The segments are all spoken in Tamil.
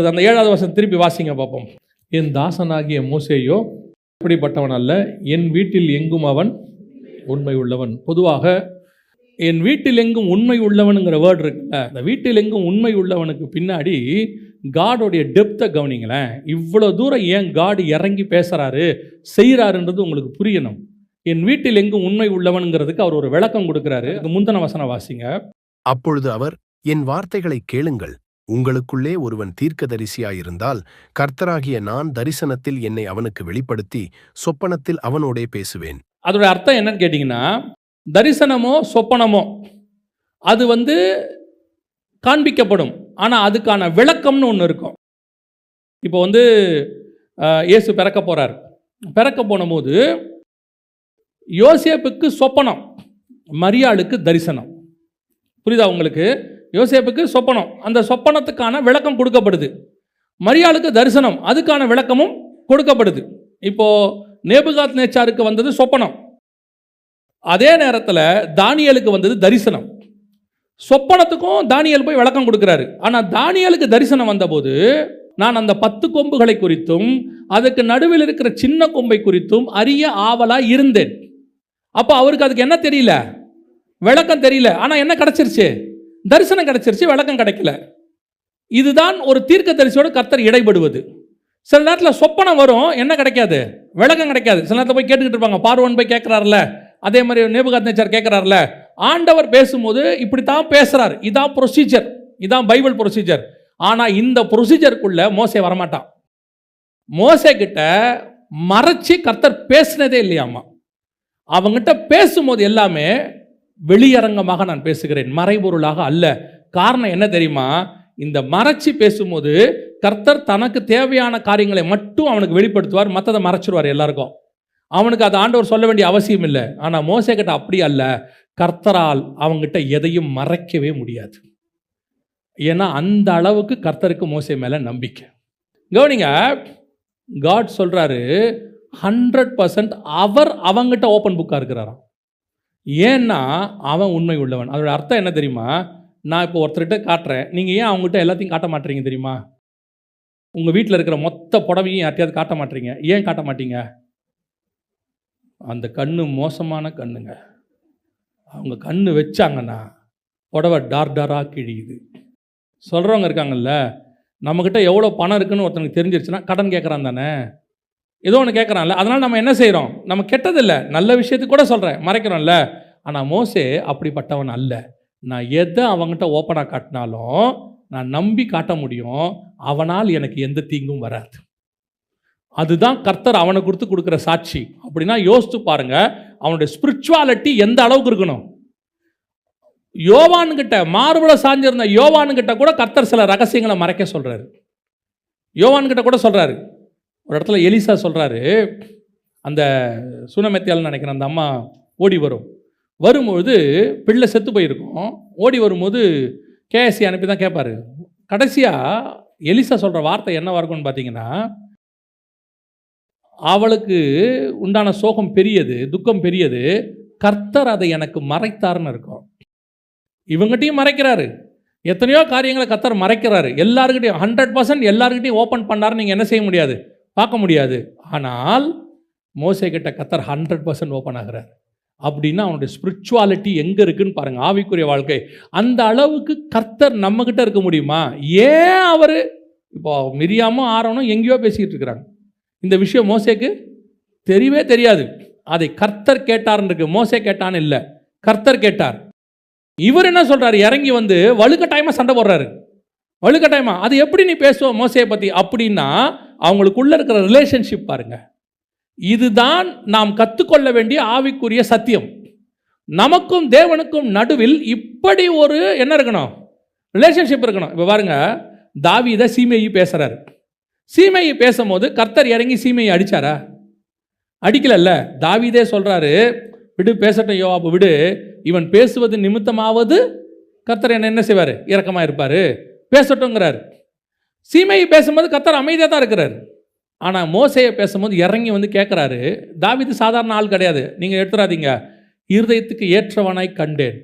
அந்த ஏழாவது வருஷம் திருப்பி வாசிங்க பார்ப்போம். என் தாசனாகிய மோசேயோ இப்படிப்பட்டவன் அல்ல. என் வீட்டில் எங்கும் அவன் உண்மை உள்ளவன். பொதுவாக என் வீட்டில் எங்கும் உண்மை உள்ளவனுங்கிற வேர்டு இருக்குல்ல அந்த வீட்டில் எங்கும் உண்மை உள்ளவனுக்கு பின்னாடி காடோடைய டெப்த்தை கவனிங்களேன். இவ்வளோ தூரம் ஏன் காடு இறங்கி பேசுகிறாரு செய்கிறாருன்றது உங்களுக்கு புரியணும். என் வீட்டில் எங்கும் உண்மை உள்ளவனுங்கிறதுக்கு அவர் ஒரு விளக்கம் கொடுக்குறாரு. முந்தன வசன வாசிங்க. அப்பொழுது அவர் என் வார்த்தைகளை கேளுங்கள். உங்களுக்குள்ளே ஒருவன் தீர்க்கதரிசியாயிருந்தால் கர்த்தராகிய நான் தரிசனத்தில் என்னை அவனுக்கு வெளிப்படுத்தி சொப்பனத்தில் அவனோடே பேசுவேன். அதோட அர்த்தம் என்னன்னு கேட்டிங்கன்னா தரிசனமோ சொப்பனமோ அது வந்து காண்பிக்கப்படும். ஆனால் அதுக்கான விளக்கம்னு ஒன்று இருக்கும். இப்போ வந்து இயேசு பிறக்க போகிறார் பிறக்க போனபோது யோசேப்புக்கு சொப்பனம் மரியாளுக்கு தரிசனம். புரியுதா உங்களுக்கு? யோசேப்புக்கு சொப்பனம். அந்த சொப்பனத்துக்கான விளக்கம் கொடுக்கப்படுது. மரியாளுக்கு தரிசனம் அதுக்கான விளக்கமும் கொடுக்கப்படுது. இப்போது நேபுகாத் நேச்சாருக்கு வந்தது சொப்பனம். அதே நேரத்தில் தானியலுக்கு வந்தது தரிசனம். சொப்பனத்துக்கும் தானியல் போய் விளக்கம் கொடுக்குறாரு. ஆனால் தானியலுக்கு தரிசனம் வந்தபோது நான் அந்த பத்து கொம்புகளை குறித்தும் அதுக்கு நடுவில் இருக்கிற சின்ன கொம்பை குறித்தும் அறிய ஆவலாக இருந்தேன். அப்போ அவருக்கு அதுக்கு என்ன தெரியல? விளக்கம் தெரியல. ஆனால் என்ன கிடச்சிருச்சு? தரிசனம் கிடைச்சிருச்சு விளக்கம் கிடைக்கல. இதுதான் ஒரு தீர்க்க தரிசியோட கர்த்தர் இடைபடுவது. சில நேரத்தில் சொப்பனம் வரும் என்ன கிடைக்காது? விளக்கம் கிடைக்காது. சில நேரத்தில் போய் கேட்டுக்கிட்டு இருப்பாங்க. பார்வன் போய் கேட்குறாருல அதே மாதிரி நேபுகாத் நேச்சர் கேட்குறாருல ஆண்டவர் பேசும்போது இப்படி தான் பேசுகிறார் இதான் ப்ரொசீஜர் இதான் பைபிள் ப்ரொசீஜர் ஆனால் இந்த ப்ரொசீஜருக்குள்ள மோசே வரமாட்டான். மோசே கிட்ட மறைச்சு கர்த்தர் பேசினதே இல்லையாமா? அவங்ககிட்ட பேசும்போது எல்லாமே வெளியரங்கமாக நான் பேசுகிறேன். மறைபொருளாக அல்ல. காரணம் என்ன தெரியுமா? இந்த மறைச்சு பேசும்போது கர்த்தர் தனக்கு தேவையான காரியங்களை மட்டும் அவனுக்கு வெளிப்படுத்துவார் மற்றதை மறைச்சிருவார் எல்லாருக்கும். அவனுக்கு அதை ஆண்டவர் சொல்ல வேண்டிய அவசியம் இல்லை. ஆனால் மோசே கிட்ட அப்படி அல்ல. கர்த்தரால் அவங்ககிட்ட எதையும் மறைக்கவே முடியாது. ஏன்னா அந்த அளவுக்கு கர்த்தருக்கு மோசை மேலே நம்பிக்கை. கவனிங்க காட் சொல்கிறாரு ஹண்ட்ரட் பர்சன்ட் அவர் அவங்ககிட்ட ஓப்பன் புக்காக இருக்கிறாராம். ஏன்னா அவன் உண்மை உள்ளவன். அதோட அர்த்தம் என்ன தெரியுமா? நான் இப்போ ஒருத்தர்கிட்ட காட்டுறேன். நீங்கள் ஏன் அவங்ககிட்ட எல்லாத்தையும் காட்ட மாட்டீங்க தெரியுமா? உங்கள் வீட்டில் இருக்கிற மொத்த புடவையும் யார்ட்டையாவது காட்ட மாட்டீங்க? ஏன் காட்ட மாட்டீங்க? அந்த கண்ணு மோசமான கண்ணுங்க. அவங்க கண்ணு வச்சாங்கன்னா புடவை டார் டாராக கிழியுது. சொல்கிறவங்க இருக்காங்கல்ல நம்மக்கிட்ட எவ்வளோ பணம் இருக்குன்னு ஒருத்தனுக்கு தெரிஞ்சிருச்சுன்னா கடன் கேட்குறான் தானே? ஏதோ ஒன்று கேட்குறான்ல அதனால் நம்ம என்ன செய்கிறோம் நம்ம கெட்டதில்லை. நல்ல விஷயத்துக்கு கூட சொல்கிறேன் மறைக்கிறோம்ல. ஆனால் மோசே அப்படிப்பட்டவன் அல்ல. நான் எதை அவங்ககிட்ட ஓப்பனாக காட்டினாலும் நான் நம்பி காட்ட முடியும். அவனால் எனக்கு எந்த தீங்கும் வராது. அதுதான் கர்த்தர் அவனை கொடுத்து கொடுக்குற சாட்சி. அப்படின்னா யோசித்து பாருங்க. அவனுடைய ஸ்பிரிச்சுவாலிட்டி எந்த அளவுக்கு இருக்கணும்? யோவானுக்கிட்ட மார்புல சாஞ்சிருந்த யோவானுக்கிட்ட கூட கர்த்தர் சில ரகசியங்களை மறைக்க சொல்கிறாரு யோவான்கிட்ட கூட சொல்கிறாரு ஒரு இடத்துல எலிசா சொல்கிறாரு அந்த சுனமெத்தியால் நினைக்கிறேன் அந்த அம்மா ஓடி வரும். வரும்பொழுது பிள்ளை செத்து போயிருக்கும். ஓடி வரும்போது கேஎஸ்சி அனுப்பி தான் கேட்பாரு. கடைசியாக எலிசா சொல்கிற வார்த்தை என்னவாக இருக்கும்னு பார்த்தீங்கன்னா அவளுக்கு உண்டான சோகம் பெரியது துக்கம் பெரியது கர்த்தர் அதை எனக்கு மறைத்தார்னு இருக்கும். இவங்ககிட்டையும் மறைக்கிறாரு. எத்தனையோ காரியங்களை கர்த்தர் மறைக்கிறாரு. எல்லாருக்கிட்டையும் ஹண்ட்ரட் பர்சன்ட் எல்லாருக்கிட்டையும் ஓப்பன் பண்ணாருன்னு நீங்கள் என்ன செய்ய முடியாது? பார்க்க முடியாது. ஆனால் மோசே கிட்ட கர்த்தர் ஹண்ட்ரட் பர்சன்ட் ஓப்பன் ஆகிறார். அப்படின்னா அவனுடைய ஸ்பிரிச்சுவாலிட்டி எங்கே இருக்குன்னு பாருங்கள் ஆவிக்குரிய வாழ்க்கை. அந்த அளவுக்கு கர்த்தர் நம்மக்கிட்ட இருக்க முடியுமா? ஏன் அவர்? இப்போ மிரியாமும் ஆரோனும் எங்கேயோ பேசிக்கிட்டு இருக்கிறாங்க. இந்த விஷயம் மோசேக்கு தெரியவே தெரியாது. அதை கர்த்தர் கேட்டார்னு இருக்கு. மோசே கேட்டான்னு இல்லை. கர்த்தர் கேட்டார். இவர் என்ன சொல்கிறார் இறங்கி வந்து வலுக்கட்டாயமா சண்டை போடுறாரு. வலுக்கட்டாயமா? அது எப்படி நீ பேசுவ மோசையை பற்றி அப்படின்னா அவங்களுக்குள்ள இருக்கிற ரிலேஷன்ஷிப் பாருங்க. இதுதான் நாம் கற்றுக்கொள்ள வேண்டிய ஆவிக்குரிய சத்தியம். நமக்கும் தேவனுக்கும் நடுவில் இப்படி ஒரு என்ன இருக்கணும்? ரிலேஷன்ஷிப் இருக்கணும். இப்போ பாருங்க தாவித சீமையை பேசுகிறாரு சீமையை பேசும்போது கர்த்தர் இறங்கி சீமையை அடித்தாரா அடிக்கலல்ல. தாவிதே சொல்கிறாரு விடு பேசட்டும் யோவாப்பு விடு. இவன் பேசுவது நிமித்தமாவது கர்த்தர் என்ன என்ன செய்வார்? இறக்கமாக இருப்பார் பேசட்டும்ங்கிறார். சீமையை பேசும்போது கத்தர் அமைதியாக தான் இருக்கிறார். ஆனால் மோசையை பேசும்போது இறங்கி வந்து கேட்குறாரு தாவிது சாதாரண ஆள் கிடையாது. நீங்கள் எடுத்துறாதீங்க. இருதயத்துக்கு ஏற்றவனாய் கண்டேன்.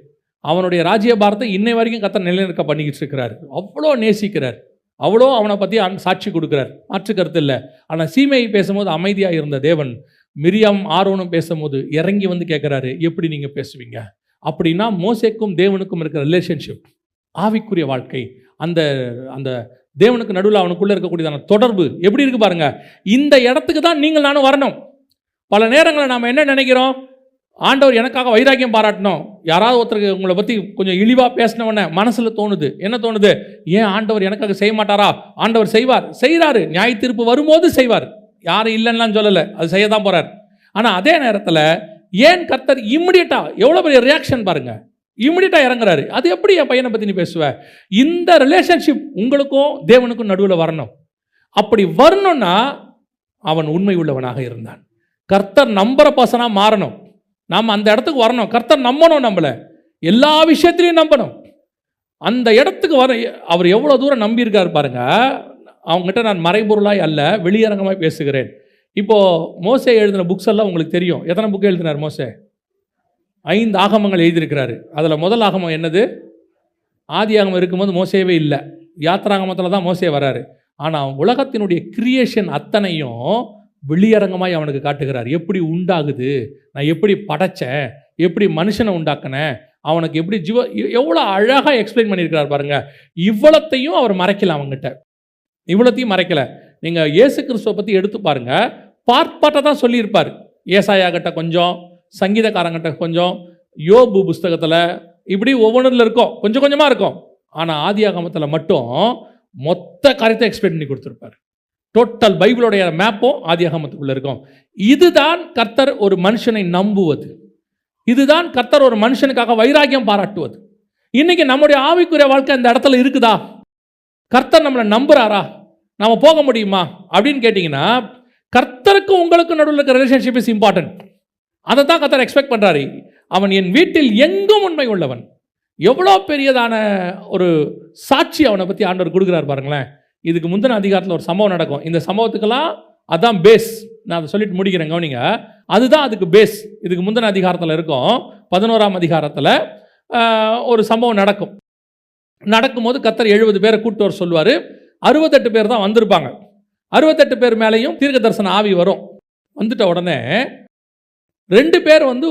அவனுடைய ராஜ்யபாரத்தை இன்னை வரைக்கும் கத்தர் நிலைநிற்க பண்ணிக்கிட்டு இருக்கிறார். அவ்வளோ நேசிக்கிறார். அவ்வளோ அவனை பற்றி சாட்சி கொடுக்குறார். மாற்று கருத்து இல்லை. ஆனால் சீமையை பேசும்போது அமைதியாக இருந்த தேவன் மிரியாம் ஆர்வனும் பேசும்போது இறங்கி வந்து கேட்குறாரு எப்படி நீங்கள் பேசுவீங்க? அப்படின்னா மோசேக்கும் தேவனுக்கும் இருக்கிற ரிலேஷன்ஷிப் ஆவிக்குரிய வாழ்க்கை அந்த அந்த தேவனுக்கு நடுவில் அவனுக்குள்ளே இருக்கக்கூடியதான தொடர்பு எப்படி இருக்கு பாருங்க. இந்த இடத்துக்கு தான் நீங்கள் நானும் வரணும். பல நேரங்களில் நாம் என்ன நினைக்கிறோம்? ஆண்டவர் எனக்காக வைராக்கியம் பாராட்டணும். யாராவது ஒருத்தருக்கு உங்களை பற்றி கொஞ்சம் இழிவாக பேசினவொடனே மனசில் தோணுது. என்ன தோணுது? ஏன் ஆண்டவர் எனக்காக செய்ய மாட்டாரா? ஆண்டவர் செய்வார். செய்கிறாரு நியாய தீர்ப்பு வரும்போது செய்வார். யாரும் இல்லைன்னா சொல்லலை. அது செய்ய தான் போகிறார் ஆனால் அதே நேரத்தில் ஏன் கர்த்தர் இம்மிடியட்டாக எவ்வளோ பெரிய ரியாக்ஷன் பாருங்கள் இம்மிடியட்டாக இறங்குறாரு. அது எப்படி என் பையனை பற்றி நீ பேசுவ? இந்த ரிலேஷன்ஷிப் உங்களுக்கும் தேவனுக்கும் நடுவில் வரணும். அப்படி வரணும்னா அவன் உண்மை உள்ளவனாக இருந்தான். கர்த்தர் நம்புற பர்சனாக மாறணும். நாம் அந்த இடத்துக்கு வரணும். கர்த்தர் நம்பணும் நம்மளை. எல்லா விஷயத்திலையும் நம்பணும். அந்த இடத்துக்கு வர அவர் எவ்வளோ தூரம் நம்பியிருக்காரு பாருங்க. அவங்ககிட்ட நான் மறைபொருளாய் அல்ல வெளியரங்கமாய் பேசுகிறேன். இப்போது மோசே எழுதின புக்ஸ் எல்லாம் உங்களுக்கு தெரியும். எத்தனை புக்கு எழுதினார் மோசே? ஐந்து ஆகமங்கள் எழுதியிருக்கிறாரு. அதில் முதல் ஆகமம் என்னது? ஆதி ஆகமம் இருக்கும்போது மோசேவே இல்லை. யாத்திராகமத்தில் தான் மோசே வராரு. ஆனால் உலகத்தினுடைய கிரியேஷன் அத்தனையும் வெளியரங்கமாய் அவனுக்கு காட்டுகிறார். எப்படி உண்டாகுது? நான் எப்படி படைச்சேன்? எப்படி மனுஷனை உண்டாக்கினேன்? அவனுக்கு எப்படி ஜீவ எவ்வளோ அழகாக எக்ஸ்பிளைன் பண்ணியிருக்கிறார் பாருங்கள் இவ்வளத்தையும் அவர் மறைக்கல அவங்ககிட்ட இவ்வளத்தையும் மறைக்கலை. நீங்கள் இயேசு கிறிஸ்துவை பற்றி எடுத்து பாருங்க. பார்ட் பார்ட்டாக தான் சொல்லியிருப்பார். ஏசாயாகிட்ட கொஞ்சம் சங்கீதக்காரங்கிட்ட கொஞ்சம் யோபு புஸ்தகத்தில் இப்படி ஒவ்வொன்றில் இருக்கும். கொஞ்சம் கொஞ்சமாக இருக்கும். ஆனால் ஆதி ஆகமத்தில் மட்டும் மொத்த காரியத்தை எக்ஸ்பிளைன் பண்ணி கொடுத்துருப்பார். டோட்டல் பைபிளுடைய மேப்பும் ஆதியாகமத்துக்குள்ள இருக்கும். இதுதான் கர்த்தர் ஒரு மனுஷனை நம்புவது. இதுதான் கர்த்தர் ஒரு மனுஷனுக்காக வைராக்கியம் பாராட்டுவது. இன்றைக்கி நம்முடைய ஆவிக்குரிய வாழ்க்கை இந்த இடத்துல இருக்குதா? கர்த்தர் நம்மளை நம்புகிறாரா நாம் போக முடியுமா? அப்படின்னு கேட்டிங்கன்னா கர்த்தருக்கும் உங்களுக்கு நடுவில் இருக்கிற ரிலேஷன்ஷிப் இஸ் இம்பார்ட்டன்ட் அதை தான் கத்தர் எக்ஸ்பெக்ட் பண்ணுறாரு அவன் என் வீட்டில் எங்கும் உண்மை உள்ளவன். எவ்வளோ பெரியதான ஒரு சாட்சி அவனை பற்றி ஆண்டவர் கொடுக்குறாரு பாருங்களேன். இதுக்கு முந்தின அதிகாரத்தில் ஒரு சம்பவம் நடக்கும். இந்த சம்பவத்துக்கெல்லாம் அதான் பேஸ் நான் அதை சொல்லிட்டு முடிக்கிறேன் கவனிங்க. அதுதான் அதுக்கு பேஸ் இதுக்கு முந்தின அதிகாரத்தில் இருக்கும். பதினோராம் அதிகாரத்தில் ஒரு சம்பவம் நடக்கும். நடக்கும்போது கத்தர் எழுபது பேரை கூட்டு வர சொல்லுவார். அறுபத்தெட்டு பேர் தான் வந்திருப்பாங்க. அறுபத்தெட்டு பேர் மேலேயும் தீர்க்க தரிசன ஆவி வரும். வந்துட்ட உடனே ரெண்டு பேர் வந்து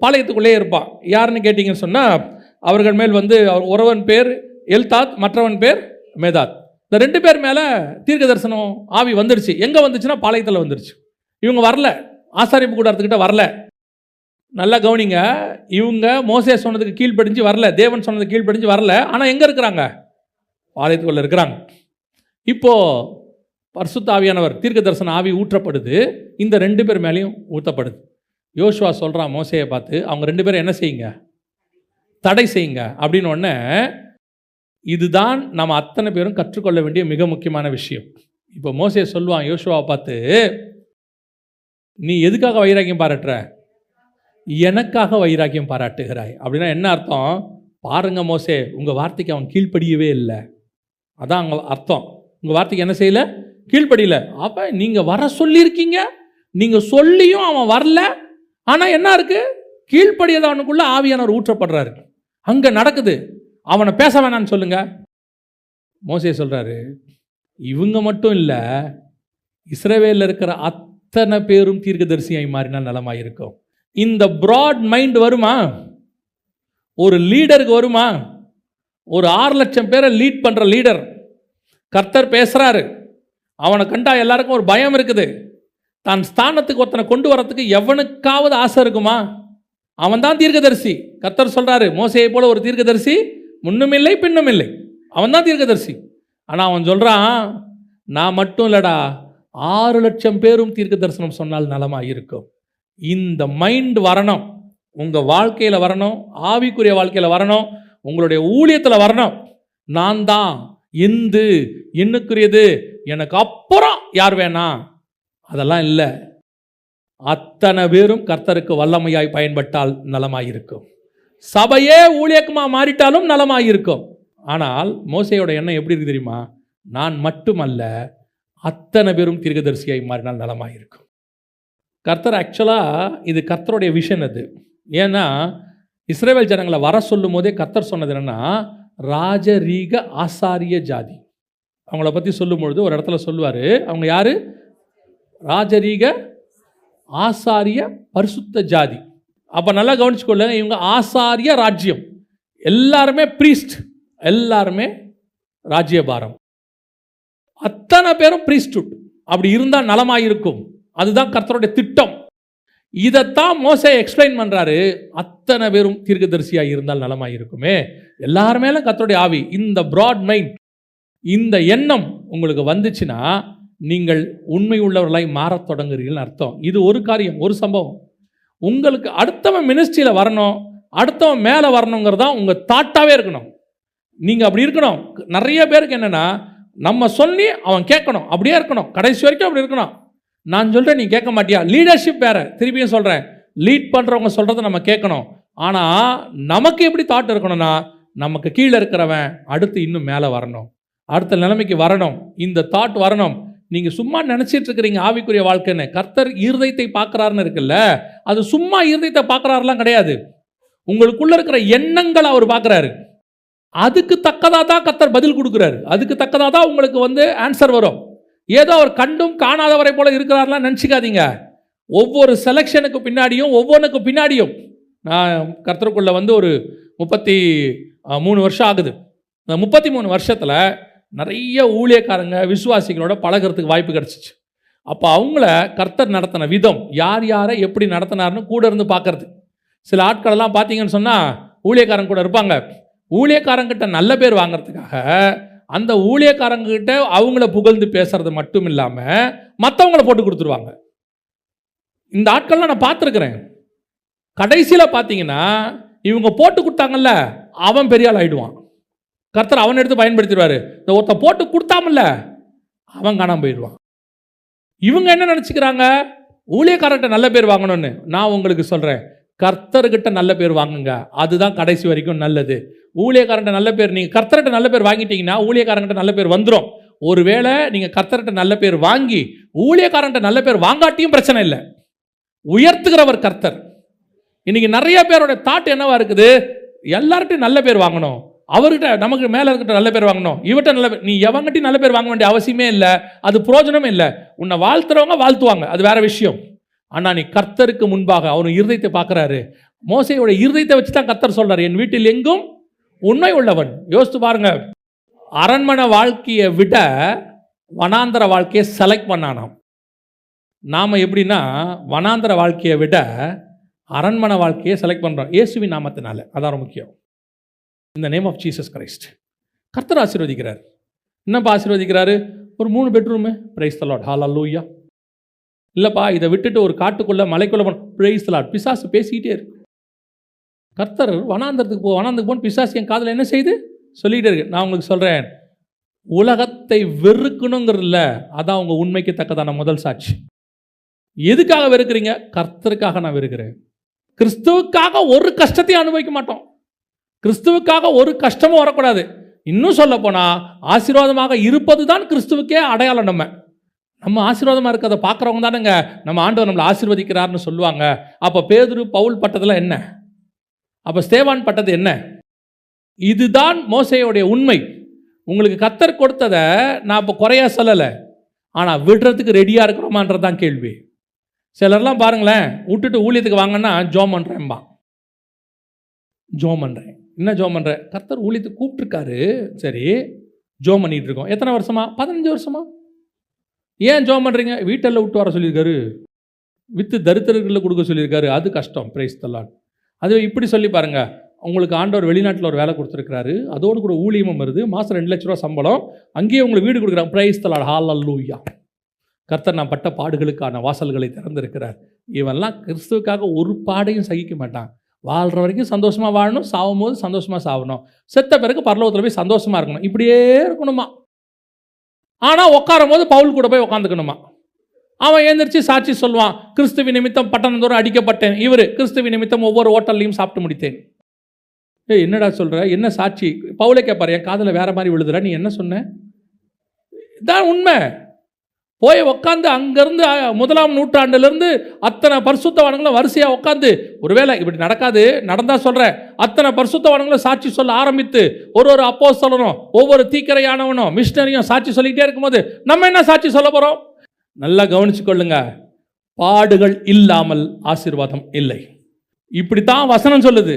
பாளையத்துக்குள்ளே இருப்பான். யாருன்னு கேட்டிங்கன்னு சொன்னால் அவர்கள் மேல் வந்து அவர் ஒருவன் பேர் எல்தாத் மற்றவன் பேர் மேதாத். இந்த ரெண்டு பேர் மேலே தீர்க்க தரிசனம் ஆவி வந்துடுச்சு. எங்கே வந்துச்சுன்னா பாளையத்தில் வந்துடுச்சு. இவங்க வரல. ஆசாரிப்பு கூடாரத்துக்கிட்ட வரல. நல்லா கவனிங்க இவங்க மோசே சொன்னதுக்கு கீழ்ப்படிஞ்சு வரல. தேவன் சொன்னதுக்கு கீழ்ப்படிஞ்சு வரல. ஆனால் எங்கே இருக்கிறாங்க? பாளையத்துக்குள்ளே இருக்கிறாங்க. இப்போது பர்சுத்த ஆவியானவர் தீர்க்க தரிசன ஆவி ஊற்றப்படுது. இந்த ரெண்டு பேர் மேலேயும் ஊற்றப்படுது யோசுவா சொல்கிறான் மோசையை பார்த்து அவங்க ரெண்டு பேரும் என்ன செய்யுங்க? தடை செய்யுங்க. அப்படின்னு ஒன்று இதுதான் நம்ம அத்தனை பேரும் கற்றுக்கொள்ள வேண்டிய மிக முக்கியமான விஷயம். இப்போ மோசையை சொல்லுவான் யோசுவாவை பார்த்து நீ எதுக்காக வைராக்கியம் பாராட்டுற? எனக்காக வைராக்கியம் பாராட்டுகிறாய். அப்படின்னா என்ன அர்த்தம்? பாருங்க மோசே உங்கள் வார்த்தைக்கு அவன் கீழ்ப்படியவே இல்லை. அதான் அங்கே அர்த்தம். உங்கள் வார்த்தைக்கு என்ன செய்யல? கீழ்ப்படியல. அப்போ நீங்கள் வர சொல்லியிருக்கீங்க. நீங்கள் சொல்லியும் அவன் வரல. ஆனால் என்ன இருக்கு? கீழ்ப்படியதவனுக்குள்ள ஆவியானவர் ஊற்றப்படுறாரு. அங்கே நடக்குது. அவனை பேச வேணான்னு சொல்லுங்க. மோசே சொல்றாரு இவங்க மட்டும் இல்லை இஸ்ரேவேலில் இருக்கிற அத்தனை பேரும் தீர்க்கதரிசியாய் மாறினால் நலமாக இருக்கும் இந்த ப்ராட் மைண்ட் வருமா? ஒரு லீடருக்கு வருமா? ஒரு ஆறு லட்சம் பேரை லீட் பண்ணுற லீடர் கர்த்தர் பேசுகிறாரு அவனை கண்டா எல்லாருக்கும் ஒரு பயம் இருக்குது. தான் ஸ்தானத்துக்கு ஒருத்தனை கொண்டு வரத்துக்கு எவனுக்காவது ஆசை இருக்குமா? அவன் தான் தீர்க்கதரிசி. கத்தர் சொல்கிறாரு மோசையை போல ஒரு தீர்க்கதரிசி முன்னும் இல்லை பின்னும் இல்லை. அவன் தான் தீர்க்கதரிசி. ஆனால் அவன் சொல்கிறான் நான் மட்டும் இல்லடா ஆறு லட்சம் பேரும் தீர்க்க தரிசனம் சொன்னால் நலமாக இருக்கும். இந்த மைண்ட் வரணும். உங்கள் வாழ்க்கையில் வரணும் ஆவிக்குரிய வாழ்க்கையில் வரணும் உங்களுடைய ஊழியத்தில் வரணும். நான் தான் இந்து என்னுக்குரியது எனக்கு அப்புறம் யார் வேணாம் அதெல்லாம் இல்லை. அத்தனை பேரும் கர்த்தருக்கு வல்லமையாய் பயன்பட்டால் நலமாயிருக்கும். சபையே ஊழியக்கமா மாறிட்டாலும் நலமாயிருக்கும். ஆனால் மோசையோட எண்ணம் எப்படி இருக்கு தெரியுமா? நான் மட்டுமல்ல அத்தனை பேரும் தீர்க்கதரிசியாய் மாறினால் நலமாயிருக்கும். கர்த்தர் ஆக்சுவலாக இது கர்த்தருடைய விஷன் அது. ஏன்னா இஸ்ரேவேல் ஜனங்களை வர சொல்லும் போதே கர்த்தர் சொன்னது என்னென்னா ராஜரீக ஆசாரிய ஜாதி. அவங்கள பற்றி சொல்லும்பொழுது ஒரு இடத்துல சொல்லுவார். அவங்க யார்? ராஜரீக ஆசாரிய பரிசுத்த ஜாதி. அப்போ நல்லா கவனிச்சுக்கொள்ளுங்க இவங்க ஆசாரிய ராஜ்யம். எல்லாருமே ப்ரீஸ்ட் எல்லாருமே ராஜ்யபாரம். அத்தனை பேரும் ப்ரீஸ்டுட் அப்படி இருந்தால் நலமாயிருக்கும். அதுதான் கர்த்தருடைய திட்டம். இதைத்தான் மோசை எக்ஸ்பிளைன் பண்ணுறாரு அத்தனை பேரும் தீர்க்கதரிசியாக இருந்தால் நலமாயிருக்குமே. எல்லார் மேலும் கர்த்தருடைய ஆவி இந்த ப்ராட் மைண்ட் இந்த எண்ணம் உங்களுக்கு வந்துச்சுன்னா நீங்கள் உண்மை உள்ளவர்களாய் மாறத் தொடங்குறீங்கன்னு அர்த்தம். இது ஒரு காரியம் ஒரு சம்பவம். உங்களுக்கு அடுத்தவன் மினிஸ்ட்ரியில் வரணும் அடுத்தவன் மேலே வரணுங்கிறது தான் உங்கள் தாட்டாகவே இருக்கணும். நீங்கள் அப்படி இருக்கணும். நிறைய பேருக்கு என்னென்னா நம்ம சொல்லி அவன் கேட்கணும். அப்படியே இருக்கணும். கடைசி வரைக்கும் அப்படி இருக்கணும். நான் சொல்கிறேன் நீ கேட்க மாட்டியா? லீடர்ஷிப் வேறு. திருப்பியும் சொல்கிறேன் லீட் பண்ணுறவங்க சொல்கிறத நம்ம கேட்கணும். ஆனால் நமக்கு எப்படி தாட் இருக்கணும்னா நமக்கு கீழே இருக்கிறவன் அடுத்து இன்னும் மேலே வரணும். அடுத்த நிலைமைக்கு வரணும். இந்த தாட் வரணும். நீங்கள் சும்மா நினச்சிட்டு இருக்கிறீங்க ஆவிக்குரிய வாழ்க்கைன்னு. கர்த்தர் இருதயத்தை பார்க்குறாருன்னு இருக்குல்ல அது சும்மா இருதயத்தை பார்க்குறாருலாம் கிடையாது. உங்களுக்குள்ளே இருக்கிற எண்ணங்கள் அவர் பார்க்குறாரு. அதுக்கு தக்கதாக தான் கர்த்தர் பதில் கொடுக்குறாரு. அதுக்கு தக்கதாக தான் உங்களுக்கு வந்து ஆன்சர் வரும். ஏதோ அவர் கண்டும் காணாதவரை போல இருக்கிறார்லாம் நினச்சிக்காதீங்க. ஒவ்வொரு செலெக்ஷனுக்கு பின்னாடியும் ஒவ்வொன்றுக்கு பின்னாடியும். நான் கர்த்தருக்குள்ளே வந்து ஒரு முப்பத்தி மூணு வருஷம் ஆகுது. இந்த முப்பத்தி மூணு வருஷத்தில் நிறைய ஊழியக்காரங்க விசுவாசிகளோட பழகுறதுக்கு வாய்ப்பு கிடச்சிச்சு. அப்போ அவங்கள கர்த்தர் நடத்தின விதம் யார் யாரை எப்படி நடத்தினார்னு கூட இருந்து பார்க்கறது சில ஆட்களெல்லாம் பார்த்தீங்கன்னு சொன்னால் ஊழியக்காரங்க கூட இருப்பாங்க. ஊழியக்காரங்கிட்ட நல்ல பேர் வாங்குறதுக்காக அந்த ஊழியக்காரங்கிட்ட அவங்கள புகழ்ந்து பேசுறது மட்டும் இல்லாமல் மற்றவங்கள போட்டு கொடுத்துருவாங்க. இந்த ஆட்கள்லாம் நான் பார்த்துருக்குறேன் கடைசியில் பார்த்தீங்கன்னா இவங்க போட்டு கொடுத்தாங்கல்ல அவன் பெரிய ஆள் கர்த்தர் அவன் எடுத்து பயன்படுத்திடுவாரு. இந்த ஒருத்த போட்டு கொடுத்தாமல்ல அவன் காணாம போயிடுவான். இவங்க என்ன நினச்சிக்கிறாங்க? ஊழியக்காரர்கிட்ட நல்ல பேர் வாங்கணும்னு. நான் உங்களுக்கு சொல்கிறேன் கர்த்தர்கிட்ட நல்ல பேர் வாங்குங்க. அதுதான் கடைசி வரைக்கும் நல்லது. ஊழியக்காரன்ட்ட நல்ல பேர் நீங்கள் கர்த்தர்கிட்ட நல்ல பேர் வாங்கிட்டீங்கன்னா ஊழியக்காரங்கிட்ட நல்ல பேர் வந்துடும் ஒருவேளை நீங்கள் கர்த்தர்கிட்ட நல்ல பேர் வாங்கி ஊழியக்காரன்ட்ட நல்ல பேர் வாங்காட்டியும் பிரச்சனை இல்லை. உயர்த்துகிறவர் கர்த்தர். இன்னைக்கு நிறைய பேரோட தாட் என்னவா இருக்குது? எல்லார்ட்டையும் நல்ல பேர் வாங்கணும். அவர்கிட்ட நமக்கு மேலே இருக்கிட்ட நல்ல பேர் வாங்கணும். இவர்கிட்ட நல்ல பேர் நீ எவங்கிட்டையும் நல்ல பேர் வாங்க வேண்டிய அவசியமே இல்லை. அது புரோஜனமே இல்லை. உன்னை வாழ்த்துறவங்க வாழ்த்துவாங்க. அது வேற விஷயம். ஆனால் நீ கர்த்தருக்கு முன்பாக அவர் இருதயத்தை பார்க்குறாரு. மோசையோட இருதயத்தை வச்சு தான் கர்த்தர் சொல்றாரு. என் வீட்டில் எங்கும் உண்மை உள்ளவன். யோசித்து பாருங்க. அரண்மனை வாழ்க்கையை விட வனாந்தர வாழ்க்கையை செலக்ட் பண்ணானாம். நாம் எப்படின்னா வனாந்தர வாழ்க்கையை விட அரண்மனை வாழ்க்கையை செலக்ட் பண்ணுறோம் இயேசுவின் நாமத்தினால. அதான் ரொம்ப முக்கியம். இந்த நேம் ஆஃப் ஜீசஸ் கிரைஸ்ட் கர்த்தர் ஆசீர்வதிக்கிறார். என்னப்பா ஆசீர்வதிக்கிறாரு? ஒரு மூணு பெட்ரூமு பிரைஸ் தலாட் ஹால் அல்லூயா இல்லைப்பா இதை விட்டுட்டு ஒரு காட்டுக்குள்ளே மலைக்குள்ளே போன பிரைஸ் தலாட் பிசாசு பேசிக்கிட்டே இருக்கு. கர்த்தர் வனாந்தரத்துக்கு போ வனாந்தருக்கு போன பிசாசு என் காதில் என்ன செய்து? சொல்லிகிட்டே இருக்கு. நான் உங்களுக்கு சொல்கிறேன் உலகத்தை வெறுக்கணுங்கிறதுல அதான் உங்கள் உண்மைக்கு தக்கதான முதல் சாட்சி. எதுக்காக வெறுக்கிறீங்க? கர்த்தருக்காக நான் வெறுக்கிறேன். கிறிஸ்துவுக்காக ஒரு கஷ்டத்தையும் அனுபவிக்க மாட்டோம். கிறிஸ்துவுக்காக ஒரு கஷ்டமும் வரக்கூடாது. இன்னும் சொல்ல போனால் ஆசீர்வாதமாக இருப்பது தான் கிறிஸ்துவுக்கே அடையாளம் நம்ம. நம்ம ஆசீர்வாதமாக இருக்கிறத பார்க்குறவங்க தானேங்க. நம்ம ஆண்டவர் நம்மளை ஆசீர்வதிக்கிறார்னு சொல்லுவாங்க. அப்போ பேதுரு பவுல் பட்டதெல்லாம் என்ன? அப்போ ஸ்தேவான் பட்டது என்ன? இதுதான் மோசையோடைய உண்மை. உங்களுக்கு கத்தர் கொடுத்ததை நான் இப்போ குறையா சொல்லலை. ஆனால் விடுறதுக்கு ரெடியாக இருக்கிறோமான்றது தான் கேள்வி. சிலர்லாம் பாருங்களேன் விட்டுட்டு ஊழியத்துக்கு வாங்கன்னா ஜோம் பண்ணுறேன்பா ஜோம் பண்ணுறேன் என்ன ஜோம் பண்ணுறேன் கர்த்தர் ஊழித்து கூப்பிட்ருக்காரு சரி ஜோம் பண்ணிட்டு இருக்கோம். எத்தனை வருஷமா? பதினஞ்சு வருஷமா? ஏன் ஜோம் பண்ணுறீங்க வீட்டில் விட்டு வர சொல்லியிருக்காரு. வித்து தரித்திரர்களில் கொடுக்க சொல்லியிருக்காரு. அது கஷ்டம். பிரைஸ் தல்லான் அது இப்படி சொல்லி பாருங்கள் உங்களுக்கு ஆண்டவர் வெளிநாட்டில் ஒரு வேலை கொடுத்துருக்காரு அதோடு கூட ஊழியமும் வருது. மாதம் ரெண்டு லட்ச ரூபா சம்பளம். அங்கேயே உங்களுக்கு வீடு கொடுக்குறாங்க. பிரைஸ் தலாட் ஹால் அல்லூயா கர்த்தர் நான் பட்ட பாடுகளுக்கான வாசல்களை திறந்திருக்கிறார். இவெல்லாம் கிறிஸ்துவுக்காக ஒரு பாடையும் சகிக்க மாட்டான். வாழ்கிற வரைக்கும் சந்தோஷமாக வாழணும் சாகும் போது சந்தோஷமாக சாகணும் செத்த பிறகு பரலோகத்தில் போய் சந்தோஷமாக இருக்கணும். இப்படியே இருக்கணுமா? ஆனால் உட்காரும் போது பவுல் கூட போய் உட்காந்துக்கணுமா அவன் எழுந்திரிச்சு சாட்சி சொல்லுவான் கிறிஸ்துவ நிமித்தம் பட்டணந்தோறும் அடிக்கப்பட்டேன். இவர் கிறிஸ்துவி நிமித்தம் ஒவ்வொரு ஹோட்டல்லையும் சாப்பிட்டு முடித்தேன். ஏய் என்னடா சொல்கிற என்ன சாட்சி? பவுலே கேட்பாரு என் காதில் வேற மாதிரி விழுதுற நீ என்ன சொன்ன? இதான் உண்மை. போய் உட்காந்து அங்கேருந்து முதலாம் நூற்றாண்டுலேருந்து அத்தனை பரிசுத்தவான்களும் வரிசையாக உட்காந்து ஒருவேளை இப்படி நடக்காது நடந்தால் சொல்கிறேன் அத்தனை பரிசுத்தவான்களும் சாட்சி சொல்ல ஆரம்பித்து ஒரு ஒரு அப்போ சொல்லணும் ஒவ்வொரு தீக்கரையானவனும் மிஷினரியும் சாட்சி சொல்லிக்கிட்டே இருக்கும்போது நம்ம என்ன சாட்சி சொல்ல போகிறோம் நல்லா கவனிச்சு கொள்ளுங்க. பாடுகள் இல்லாமல் ஆசீர்வாதம் இல்லை. இப்படித்தான் வசனம் சொல்லுது.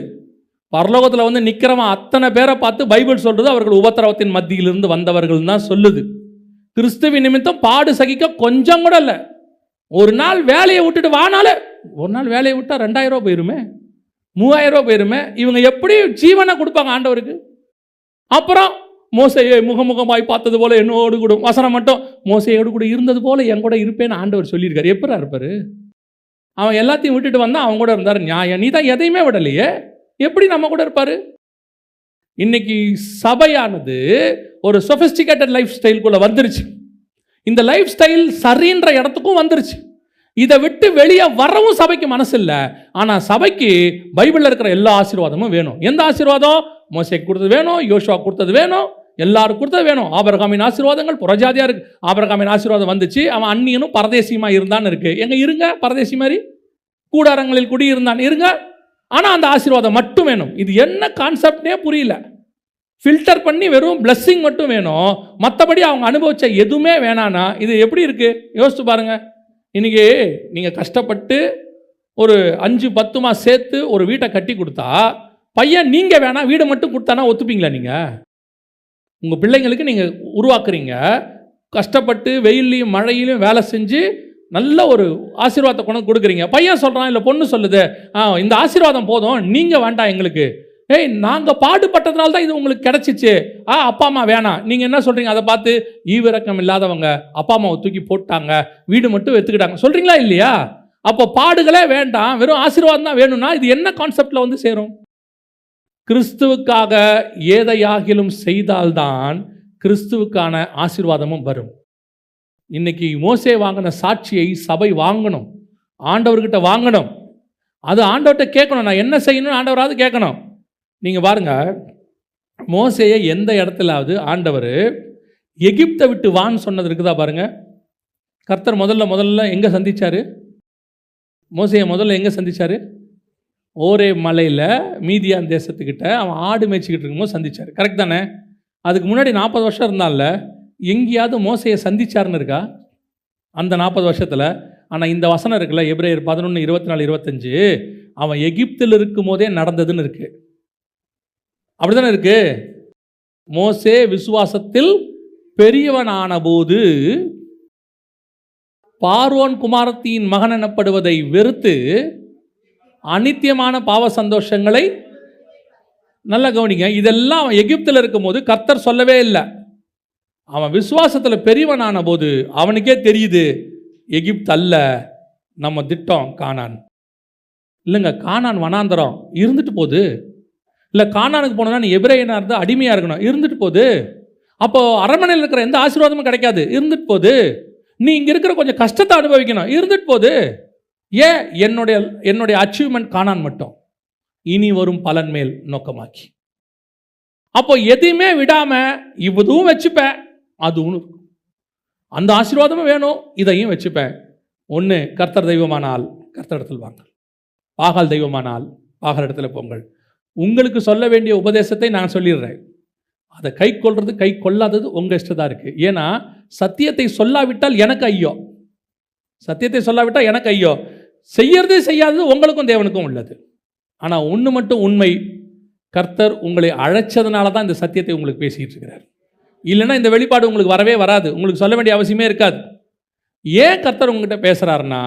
பரலோகத்தில் வந்து நிற்கிறவன் அத்தனை பேரை பார்த்து பைபிள் சொல்கிறது அவர்கள் உபத்திரவத்தின் மத்தியிலிருந்து வந்தவர்கள் தான் சொல்லுது. கிறிஸ்துவ நிமித்தம் பாடு சகிக்க கொஞ்சம் கூட இல்லை. ஒரு நாள் வேலையை விட்டுட்டு வானாலே ஒரு நாள் வேலையை விட்டால் ரெண்டாயிரம் ரூபா போயிருமே மூவாயிரம் ரூபா போயிருமே இவங்க எப்படி ஜீவனை கொடுப்பாங்க ஆண்டவருக்கு? அப்புறம் மோசையை முகமுகமாய் பார்த்தது போல என்னோடு கூட வசனம் மட்டும் மோசையோடு கூட இருந்தது போல என் கூட இருப்பேன்னு ஆண்டவர் சொல்லியிருக்காரு. எப்படா இருப்பார்? அவன் எல்லாத்தையும் விட்டுட்டு வந்தால் அவன் கூட இருந்தார் நியாயம். நீ தான் எதையுமே விடலையே. எப்படி நம்ம கூட இருப்பாரு? இன்னைக்கு சபையானது ஒரு சொஃபிஸ்டிகேட்டட் லைஃப் ஸ்டைல்குள்ளே வந்துருச்சு. இந்த லைஃப் ஸ்டைல் சரின்ற இடத்துக்கும் வந்துருச்சு. இதை விட்டு வெளியே வரவும் சபைக்கு மனசு இல்லை ஆனால் சபைக்கு பைபிளில் இருக்கிற எல்லா ஆசீர்வாதமும் வேணும். எந்த ஆசீர்வாதம்? மோசைக்கு கொடுத்தது வேணும் யோஷுவா கொடுத்தது வேணும் எல்லாரும் கொடுத்தது வேணும். ஆபரகாமின் ஆசீர்வாதங்கள் புறஜாதியாக இருக்கு. ஆபரகாமின் ஆசீர்வாதம் வந்துச்சு. அவன் அந்நியனும் பரதேசியமாக இருந்தான்னு இருக்கு. எங்கே இருங்க பரதேசி மாதிரி? கூடாரங்களில் குடியிருந்தான். இருங்க. ஆனால் அந்த ஆசீர்வாதம் மட்டும் வேணும். இது என்ன கான்செப்ட்னே புரியல. ஃபில்டர் பண்ணி வெறும் பிளஸ்ஸிங் மட்டும் வேணும். மற்றபடி அவங்க அனுபவிச்ச எதுவுமே வேணானா இது எப்படி இருக்குது யோசிச்சு பாருங்கள் இன்றைக்கி நீங்கள் கஷ்டப்பட்டு ஒரு அஞ்சு பத்துமா சேர்த்து ஒரு வீட்டை கட்டி கொடுத்தா பையன் நீங்கள் வேணாம் வீடு மட்டும் கொடுத்தானா ஒத்துப்பீங்களா நீங்கள் உங்கள் பிள்ளைங்களுக்கு நீங்கள் உருவாக்குறீங்க. கஷ்டப்பட்டு வெயில்லையும் மழையிலையும் வேலை செஞ்சு நல்ல ஒரு ஆசீர்வாதத்தை கொண்டு கொடுக்குறீங்க. பையன் சொல்கிறான் இல்லை பொண்ணு சொல்லுது. ஆ இந்த ஆசீர்வாதம் போதும். நீங்கள் வேண்டாம் எங்களுக்கு. ஏய் நாங்கள் பாடுபட்டதுனால தான் இது உங்களுக்கு கிடைச்சிச்சு. ஆ அப்பா அம்மா வேணாம். நீங்கள் என்ன சொல்கிறீங்க அதை பார்த்து ஈவிரக்கம் இல்லாதவங்க அப்பா அம்மாவை தூக்கி போட்டாங்க. வீடு மட்டும் எடுத்துக்கிட்டாங்க சொல்கிறீங்களா இல்லையா? அப்போ பாடுகளே வேண்டாம். வெறும் ஆசீர்வாதம் தான் வேணும்னா இது என்ன கான்செப்டில் வந்து சேரும்? கிறிஸ்துவுக்காக ஏதையாகிலும் செய்தால்தான் கிறிஸ்துவுக்கான ஆசீர்வாதமும் வரும். இன்னைக்கு மோசே வாங்கின சாட்சியை சபை வாங்கணும். ஆண்டவர்கிட்ட வாங்கணும். அது ஆண்டவர்கிட்ட கேட்கணும். நான் என்ன செய்யணும்னு ஆண்டவராவது கேட்கணும். நீங்கள் பாருங்க. மோசையை எந்த இடத்துலாவது ஆண்டவர் எகிப்தை விட்டு வான்னு சொன்னது இருக்குதா பாருங்கள் கர்த்தர் முதல்ல முதல்ல எங்கே சந்தித்தார் மோசையை முதல்ல எங்கே சந்தித்தார் ஓரே மலையில் மீதியான் தேசத்துக்கிட்ட அவன் ஆடு மேய்ச்சிக்கிட்டு இருக்கும்போது சந்திச்சார். கரெக்ட் தானே? அதுக்கு முன்னாடி நாற்பது வருஷம் இருந்தால எங்கேயாவது மோசையை சந்திச்சாருன்னு இருக்கா? அந்த நாற்பது வருஷத்தில். ஆனால் இந்த வசனம் இருக்குல்ல எப்ரேயர் பதினொன்று இருபத்தி நாலு இருபத்தஞ்சு. அவன் எகிப்தில் இருக்கும் போதே நடந்ததுன்னு இருக்கு. அப்படிதானே இருக்கு? மோசே விசுவாசத்தில் பெரியவனான போது பார்வோன் குமாரத்தின் மகன் எனப்படுவதை வெறுத்து அனித்தியமான பாவ சந்தோஷங்களை நல்லா கவனிங்க இதெல்லாம் அவன் எகிப்தில் இருக்கும்போது கர்த்தர் சொல்லவே இல்லை. அவன் விசுவாசத்தில் பெரியவனான போது அவனுக்கே தெரியுது எகிப்து அல்ல நம்ம திட்டம் காணான் இல்லைங்க காணான் வனாந்தரம் இருந்துட்டு போகுது. இல்லை காணானுக்கு போனோம்னா நீ எபிரேயனாக இருந்தால் அடிமையாக இருக்கணும். இருந்துட்டு போகுது. அப்போது அரண்மனையில் இருக்கிற எந்த ஆசீர்வாதமும் கிடைக்காது. இருந்துட்டு போகுது. நீ இங்கே இருக்கிற கொஞ்சம் கஷ்டத்தை அனுபவிக்கணும். இருந்துட்டு போகுது. ஏன்? என்னுடைய என்னுடைய அச்சீவ்மெண்ட் காணான் மட்டும். இனி வரும் பலன் மேல் நோக்கமாக்கி. அப்போ எதையுமே விடாமல் இதுவும் வச்சுப்பேன். அது இருக்கும். அந்த ஆசீர்வாதமும் வேணும். இதையும் வச்சுப்பேன். ஒன்று கர்த்தர் தெய்வமானால் கர்த்தரிடத்தில் வாங்கள் பாகால் தெய்வமானால் பாகால் இடத்துல போங்கள் உங்களுக்கு சொல்ல வேண்டிய உபதேசத்தை நான் சொல்லிடுறேன். அதை கை கொள்வது கை கொள்ளாதது உங்கள் இஷ்டத்தான் இருக்குது ஏன்னா சத்தியத்தை சொல்லாவிட்டால் எனக்கு ஐயோ. சத்தியத்தை சொல்லாவிட்டால் எனக்கு ஐயோ. செய்யறதே செய்யாதது உங்களுக்கும் தேவனுக்கும் உள்ளது. ஆனால் ஒன்று மட்டும் உண்மை. கர்த்தர் உங்களை அழைச்சதுனால தான் இந்த சத்தியத்தை உங்களுக்கு பேசிக்கிட்டு இருக்கிறார். இல்லைன்னா இந்த வெளிப்பாடு உங்களுக்கு வரவே வராது. உங்களுக்கு சொல்ல வேண்டிய அவசியமே இருக்காது. ஏன் கர்த்தர் உங்ககிட்ட பேசுகிறாருன்னா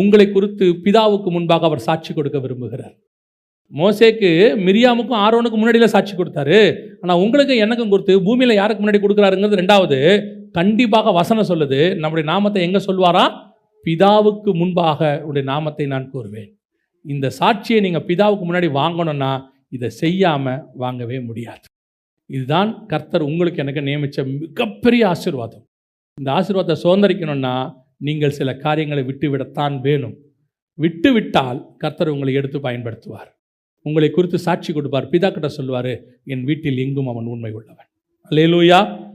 உங்களை குறித்து பிதாவுக்கு முன்பாக அவர் சாட்சி கொடுக்க விரும்புகிறார். மோசேக்கு மிரியாமுக்கும் ஆரோனுக்கும் முன்னாடியில் சாட்சி கொடுத்தாரு. ஆனால் உங்களுக்கு எனக்கும் கொடுத்து பூமியில் யாருக்கு முன்னாடி கொடுக்குறாருங்கிறது ரெண்டாவது. கண்டிப்பாக வசனம் சொல்லுது. நம்முடைய நாமத்தை எங்கே சொல்வாரா? பிதாவுக்கு முன்பாக உடைய நாமத்தை நான் கூறுவேன். இந்த சாட்சியை நீங்கள் பிதாவுக்கு முன்னாடி வாங்கணும்னா இதை செய்யாமல் வாங்கவே முடியாது. இதுதான் கர்த்தர் உங்களுக்கு எனக்கு நியமித்த மிகப்பெரிய ஆசீர்வாதம். இந்த ஆசீர்வாதத்தை சுதந்திரிக்கணும்னா நீங்கள் சில காரியங்களை விட்டுவிடத்தான் வேணும். விட்டு விட்டால் கர்த்தர் உங்களை எடுத்து பயன்படுத்துவார். உங்களை குறித்து சாட்சி கொடுப்பார். பிதா கிட்ட சொல்லுவார் என் வீட்டில் எங்கும் அவன் உண்மை உள்ளவன். அல்லேலூயா.